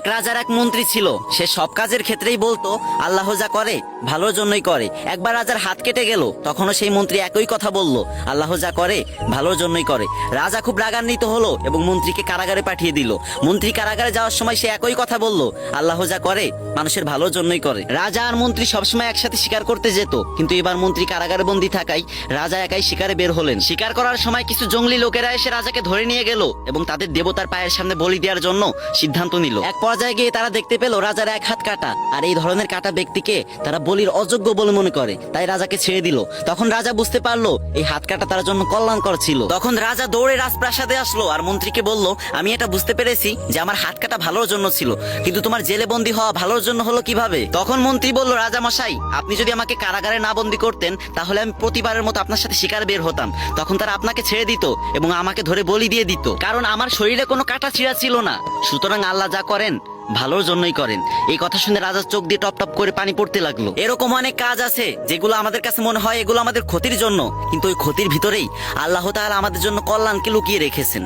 এক রাজার এক মন্ত্রী ছিল। সে সব কাজের ক্ষেত্রেই বলতো, আল্লাহ যা করে, ভালোর জন্যই করে। একবার রাজার হাত কেটে গেল, তখনও সেই মন্ত্রী একই কথা বলল, আল্লাহ যা করে, ভালোর জন্যই করে। রাজা খুব রাগান্বিত হলো এবং মন্ত্রীকে কারাগারে পাঠিয়ে দিল। মন্ত্রী কারাগারে যাওয়ার সময় সে একই কথা বলল, আল্লাহ যা করে, মানুষের ভালোর জন্যই করে। রাজা আর মন্ত্রী সবসময় একসাথে শিকার করতে যেত, কিন্তু এবার মন্ত্রী কারাগারে বন্দি থাকায় রাজা একাই শিকারে বের হলেন। শিকার করার সময় কিছু জঙ্গলি লোকেরা এসে রাজাকে ধরে নিয়ে গেল এবং তাদের দেবতার পায়ের সামনে বলি দেওয়ার জন্য সিদ্ধান্ত নিল। এক পর্যায়ে গিয়ে তারা দেখতে পেল রাজার এক হাত কাটা। আর এই ধরনের কাটা ব্যক্তিকে তারা বলির অযোগ্য বলে মনে করে। তাই রাজাকে ছেড়ে দিল। তখন রাজা বুঝতে পারল, এই হাত কাটা তার জন্য কল্যাণকর ছিল। তখন রাজা দৌড়ে রাজপ্রাসাদে আসলো আর মন্ত্রীকে বলল, আমি এটা বুঝতে পেরেছি যে আমার হাত কাটা ভালোর জন্য ছিল, কিন্তু তোমার জেলে বন্দী হওয়া ভালোর জন্য হলো কীভাবে? তখন মন্ত্রী বলল, রাজা মশাই, আপনি যদি আমাকে কারাগারে না বন্দি করতেন, তাহলে আমি প্রতিবারের মতো আপনার সাথে শিকার বের হতাম। তখন তারা আপনাকে ছেড়ে দিত এবং আমাকে ধরে বলি দিয়ে দিত, কারণ আমার শরীরে কোনো কাটা ছিঁড়া ছিল না। সুতরাং আল্লাহ যা করেন ভালোর জন্যই করেন। এই কথা শুনে রাজার চোখ দিয়ে টপ টপ করে পানি পড়তে লাগল। এরকম অনেক কাজ আছে, যেগুলো আমাদের কাছে মনে হয় এগুলো আমাদের ক্ষতির জন্য। কিন্তু ওই ক্ষতির ভিতরেই আল্লাহ তাহলে আমাদের জন্য কল্যাণকে লুকিয়ে রেখেছেন।